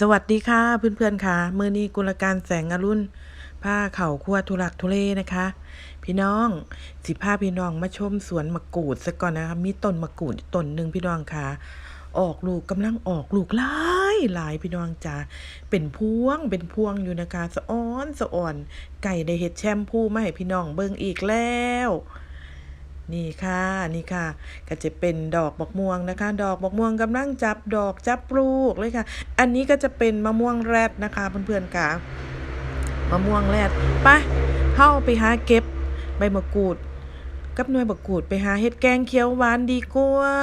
สวัสดีค่ะเพื่อนๆค่ะมือนี้กุลการแสงอรุณผ้าเข่าคั่วทุลักทุเลนะคะ พี่น้องสิพาพี่น้องมาชมสวนมะกรูดซะก่อนนะคะมีต้นมะกรูดต้นหนึ่งพี่น้องค่ะออกลูกกำลังออกลูกหลายหลายพี่น้องจ้าเป็นพวงเป็นพวงอยู่นะคะสะอ้อนสะอ่อน ไก่ได้เฮ็ดแชมพูมาให้พี่น้องเบิ่งอีกแล้ว นี่ค่ะนี่ค่ะ ก็จะเป็นดอกบักม่วงนะคะ ดอกบักม่วงกำลังจับดอกจับลูกเลยค่ะ อันนี้ก็จะเป็นมะม่วงแรดนะคะเพื่อนๆค่ะมะม่วงแรดไปเข้าไปหาเก็บใบมะกรูด กับหน่วยมะกรูดไปหาเห็ดแกงเขียวหวานดีกว่า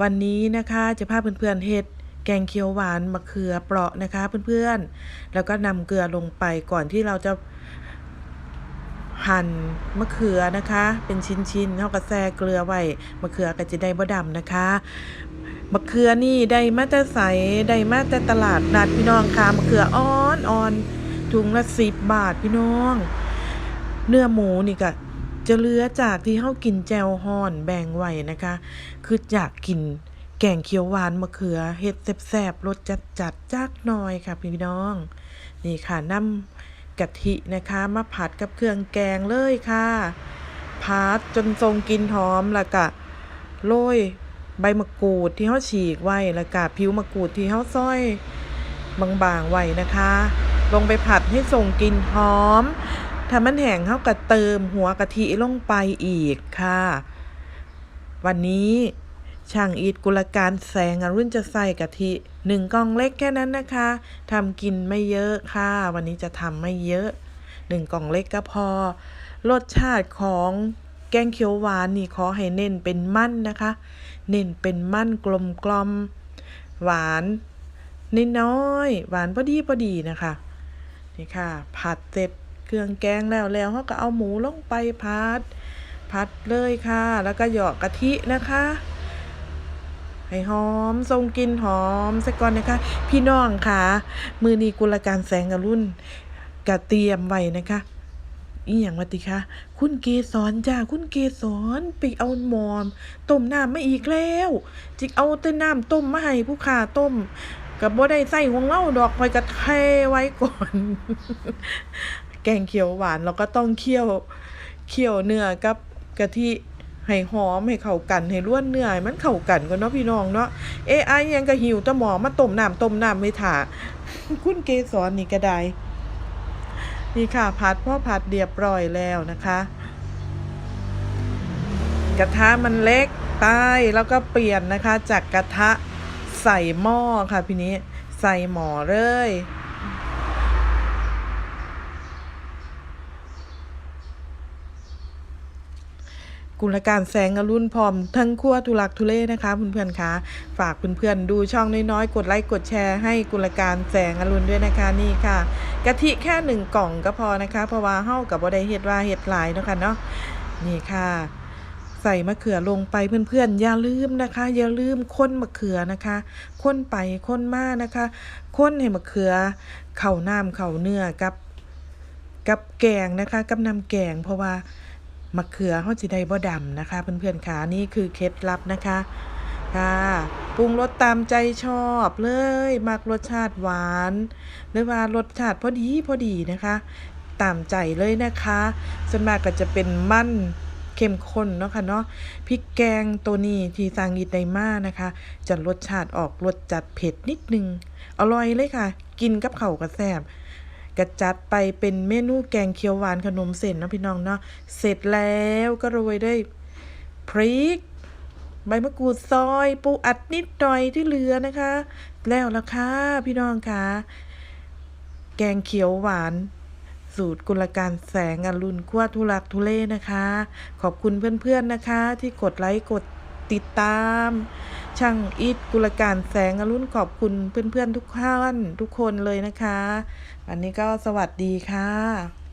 วันนี้นะคะจะพาเพื่อนๆเห็ดแกงเขียวหวานมะเขือเปราะนะคะเพื่อนๆ แล้วก็นำเกลือลงไปก่อนที่เราจะ หั่นมะเขือนะคะ เป็นชิ้นๆเท่ากับแซ่เกลือไว้มะเขือก็จะได้บ่ดำนะคะมะเขือนี่ได้มาแต่ใสได้มาแต่ตลาดนัดพี่น้องค่ะมะเขืออ่อนอ่อนถุงละสิบบาทพี่น้อง เนื้อหมูนี่ก็จะเลือจากที่เฮากินแจวฮอนแบ่งไว้นะคะ คืออยากกินแกงเขียวหวานมะเขือเฮ็ดแซ่บๆรสจัดๆจักหน่อยค่ะพี่น้อง นี่ค่ะน้ำ กะทินะคะ มาผัดกับเครื่องแกงเลยค่ะผัดจนทรงกลินหอมแล้วก็โรยใบมะกรูดที่เขาฉีกไว้แล้วก็ผิวมะกรูดที่เขาซอยบางๆไว้นะคะ ลงไปผัดให้ส่งกลิ่นหอมถ้ามันแห้งเขาก็เติมหัวกะทิลงไปอีกค่ะ วันนี้ ช่างอีทกุลการแสงอรุ่นจะใส่กะทิหนึ่งกองเล็กแค่นั้นนะคะทำกินไม่เยอะค่ะ วันนี้จะทำไม่เยอะหนึ่งกล่องเล็กก็พอ รสชาติของแกงเขียวหวานนี่ขอให้เน้นเป็นมั่นนะคะ เน้นเป็นมั่นกลมกลมๆหวานนิดน้อยหวานพอดีพอดีนะคะนี่ค่ะ ผัดเสร็จเครื่องแกงแล้วแล้วเขาก็เอาหมูลงไปผัด ผัดเลยค่ะ แล้วก็หยอกกะทินะคะ ให้หอมทรงกินหอมสักก่อนนะคะ พี่น้องค่ะ มือนีกุลการแสงอรุณกะเตรียมไว้นะคะอีหยังวะติคะคุณเกสรจ้าคุณเกสรไปเอาหมอมต้มน้ำมาอีกแล้ว จิกเอาแต่น้ำต้มมาให้ผู้ขาต้มกับบ่ได้ใส่ของเล่าดอกคอยกระเทไว้ก่อน แกงเขียวหวานเราก็ต้องเคี่ยวเคี่ยวเนื้อกับกะทิ ให้หอมให้เข้ากันให้ล้วนเนื้อมันเข้ากันก่อนเนาะพี่น้องเนาะเอไอยังก็หิวตะหมอมาต้มน้ำต้มน้ำไม่ถ่าคุณเกสรนี่ก็ได้นี่ค่ะผัดพ่อผัดเรียบร้อยแล้วนะคะ กระทะมันเล็กไปแล้วก็เปลี่ยนนะคะ จากกระทะใส่หม้อค่ะพี่นี้ใส่หม้อเลย กุลการแสงอรุณพร้อมทั้งขั้วทุลักทุเลนะคะเพื่อนๆคะฝากเพื่อนๆดูช่องน้อยๆ กดไลค์กดแชร์ให้กุลการแสงอรุณด้วยนะคะนี่ค่ะกะทิแค่หนึ่งกล่องก็พอนะคะเพราะว่าเฮากับบ่ได้เฮ็ดว่าเฮ็ดหลายเนาะค่ะเนาะนี่ค่ะใส่มะเขือลงไปเพื่อนๆ อย่าลืมนะคะ อย่าลืมค้นมะเขือนะคะค้นไปค้นมานะคะค้นให้มะเขือ เข่าน้ำเข่าเนื้อกับ กับแกงนะคะ กับน้ำแกงเพราะว่า มะเขือเขาจะได้บ่ดำนะคะ เพื่อนๆค่ะนี่คือเคล็ดลับนะคะ ค่ะปรุงรสตามใจชอบเลยมักรสชาติหวาน หรือว่ารสชาติพอดีพอดีนะคะ ตามใจเลยนะคะส่วนมากก็จะเป็นมันเข้มข้นเนาะค่ะเนาะพริกแกงตัวนี้ที่สางอีไดมานะคะ จะรสชาติออกรสจัดเผ็ดนิดนึง อร่อยเลยค่ะ กินกับเข้าวกระแซบ กระจัดไปเป็นเมนูแกงเขียวหวานขนมเส้นนะพี่น้องเนาะเสร็จแล้วก็โรยด้วยพริก ใบมะกรูดซอยปูอัดนิดหน่อยที่เหลือนะคะ แล้วละค่ะพี่น้องค่ะ แกงเขียวหวานสูตรกุลการแสงอรุณขั้วทุลักทุเลนะคะ ขอบคุณเพื่อนๆนะคะ ที่กดไลค์กดติดตาม ช่างอีทกุลการแสงอรุณขอบคุณเพื่อนๆทุกท่านทุกคนเลยนะคะ วันนี้ก็สวัสดีค่ะ